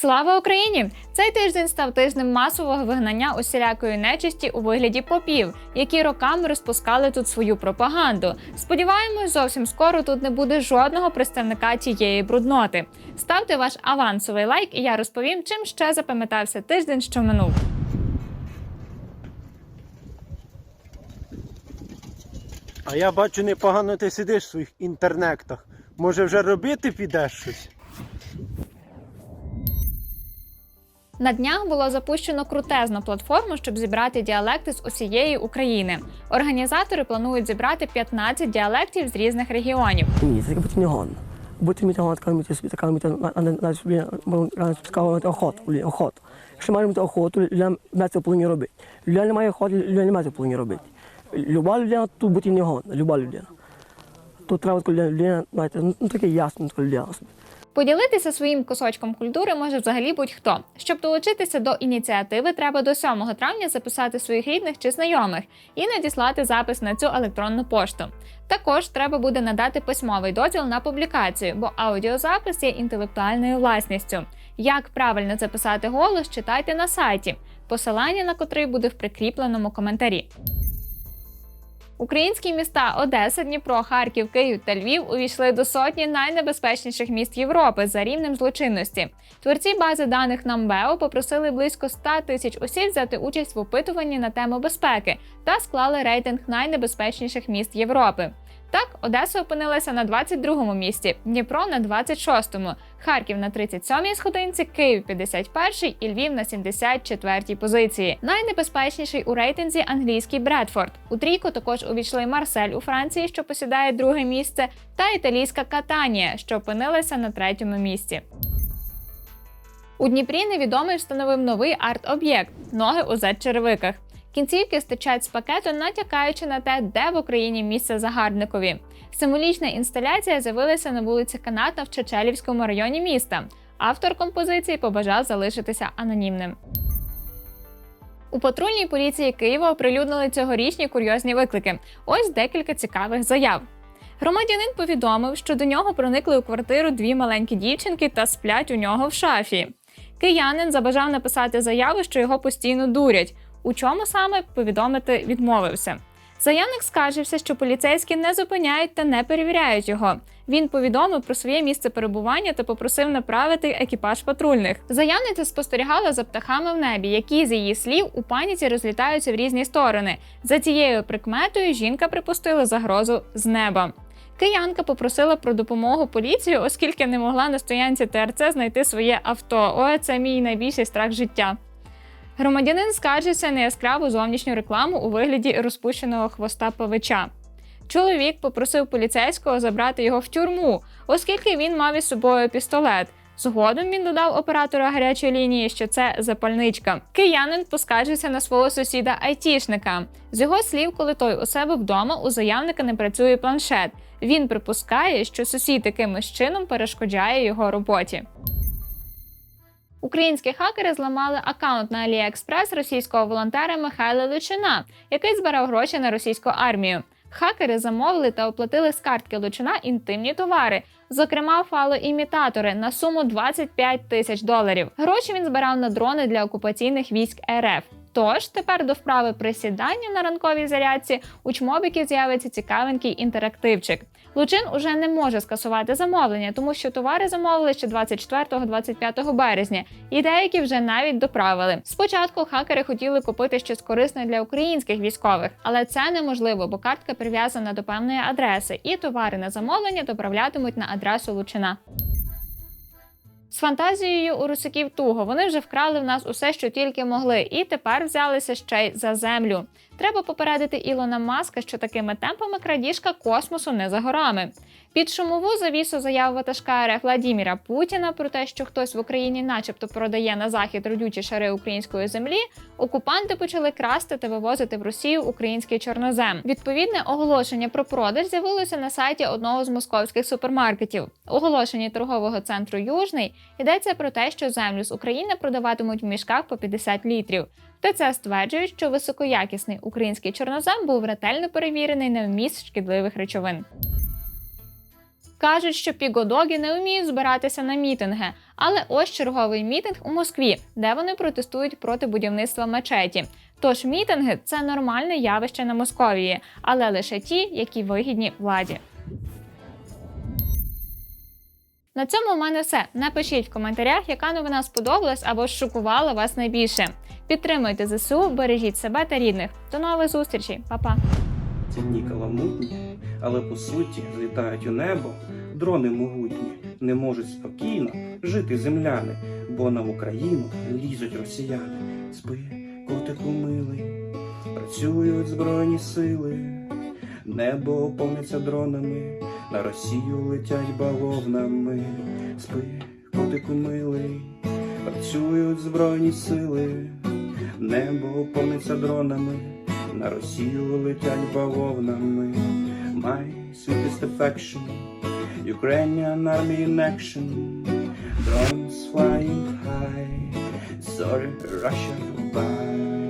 Слава Україні! Цей тиждень став тижнем масового вигнання усілякої нечисті у вигляді попів, які роками розпускали тут свою пропаганду. Сподіваємось, зовсім скоро тут не буде жодного представника тієї брудноти. Ставте ваш авансовий лайк, і я розповім, чим ще запам'ятався тиждень, що минув. А я бачу, непогано ти сидиш в своїх інтернектах. Може вже робити підеш щось? На днях було запущено крутезну платформу, щоб зібрати діалекти з усієї України. Організатори планують зібрати 15 діалектів з різних регіонів. Ні, це бути не гон. Бути мені гон, собі, така мені на собі, сказав, охоту, охоту. Якщо маємо мати охоту, людина це повинні робити. Людина не має охоти, людина не має повинні робити. Люба людина тут бути не гон, люба людина. Тут треба людина, знаєте, ну таке ясно, така людина собі. Поділитися своїм кусочком культури може взагалі будь-хто. Щоб долучитися до ініціативи, треба до 7 травня записати своїх рідних чи знайомих і надіслати запис на цю електронну пошту. Також треба буде надати письмовий дозвіл на публікацію, бо аудіозапис є інтелектуальною власністю. Як правильно записати голос, читайте на сайті, посилання на котрий буде в прикріпленому коментарі. Українські міста Одеса, Дніпро, Харків, Київ та Львів увійшли до сотні найнебезпечніших міст Європи за рівнем злочинності. Творці бази даних Намбео попросили близько 100 тисяч осіб взяти участь в опитуванні на тему безпеки та склали рейтинг найнебезпечніших міст Європи. Так, Одеса опинилася на 22-му місці, Дніпро на 26-му, Харків на 37-й сходинці, Київ 51-й і Львів на 74-й позиції. Найнебезпечніший у рейтинзі англійський Бредфорд. У трійку також увійшли Марсель у Франції, що посідає друге місце, та італійська Катанія, що опинилася на третьому місці. У Дніпрі невідомий встановив новий арт-об'єкт ноги у Z-черевиках. Кінцівки стичать з пакету, натякаючи на те, де в Україні місце загарбникові. Символічна інсталяція з'явилася на вулиці Канатна в Чечелівському районі міста. Автор композиції побажав залишитися анонімним. У патрульній поліції Києва оприлюднили цьогорічні курйозні виклики. Ось декілька цікавих заяв. Громадянин повідомив, що до нього проникли у квартиру дві маленькі дівчинки та сплять у нього в шафі. Киянин забажав написати заяву, що його постійно дурять. У чому саме повідомити відмовився. Заявник скаржився, що поліцейські не зупиняють та не перевіряють його. Він повідомив про своє місце перебування та попросив направити екіпаж патрульних. Заявниця спостерігала за птахами в небі, які з її слів у паніці розлітаються в різні сторони. За цією прикметою жінка припустила загрозу з неба. Киянка попросила про допомогу поліції, оскільки не могла на стоянці ТРЦ знайти своє авто. О, це мій найбільший страх життя. Громадянин скаржився на яскраву зовнішню рекламу у вигляді розпущеного хвоста павича. Чоловік попросив поліцейського забрати його в тюрму, оскільки він мав із собою пістолет. Згодом він додав оператора гарячої лінії, що це запальничка. Киянин поскаржився на свого сусіда айтішника. З його слів, коли той у себе вдома, у заявника не працює планшет. Він припускає, що сусід якимось чином перешкоджає його роботі. Українські хакери зламали аккаунт на AliExpress російського волонтера Михайла Лучина, який збирав гроші на російську армію. Хакери замовили та оплатили з картки Лучина інтимні товари, зокрема фалоімітатори на суму 25 тисяч доларів. Гроші він збирав на дрони для окупаційних військ РФ. Тож тепер до вправи присідання на ранковій зарядці у чмобіків з'явиться цікавенький інтерактивчик. Лучин уже не може скасувати замовлення, тому що товари замовили ще 24-25 березня, і деякі вже навіть доправили. Спочатку хакери хотіли купити щось корисне для українських військових, але це неможливо, бо картка прив'язана до певної адреси, і товари на замовлення доправлятимуть на адресу Лучина. Фантазією у русаків туго вони вже вкрали в нас усе, що тільки могли, і тепер взялися ще й за землю. Треба попередити Ілона Маска, що такими темпами крадіжка космосу не за горами. Під шумову завісу заяв ватажка РФ Владіміра Путіна про те, що хтось в Україні, начебто, продає на захід родючі шари української землі. Окупанти почали красти та вивозити в Росію український чорнозем. Відповідне оголошення про продаж з'явилося на сайті одного з московських супермаркетів. Оголошенні торгового центру Южний йдеться про те, що землю з України продаватимуть в мішках по 50 літрів. ТЦ стверджують, що високоякісний український чорнозем був ретельно перевірений на вміст шкідливих речовин. Кажуть, що пігодоги не вміють збиратися на мітинги, але ось черговий мітинг у Москві, де вони протестують проти будівництва мечеті. Тож мітинги це нормальне явище на Московії, але лише ті, які вигідні владі. На цьому у мене все. Напишіть в коментарях, яка новина сподобалась або шокувала вас найбільше. Підтримуйте ЗСУ, бережіть себе та рідних. До нових зустрічей, Па-па! Дні каламутні, але по суті злітають у небо. Дрони могутні не можуть спокійно жити земляни, бо на Україну лізуть росіяни. Спи, котику милий, працюють збройні сили, небо повниться дронами, на Росію летять бавовнами. Спи, котику милий, працюють збройні сили, небо повниться дронами. На Росію летять бавовнами. My sweetest affection, Ukrainian army in action. Drones flying high. Sorry, Russia, goodbye.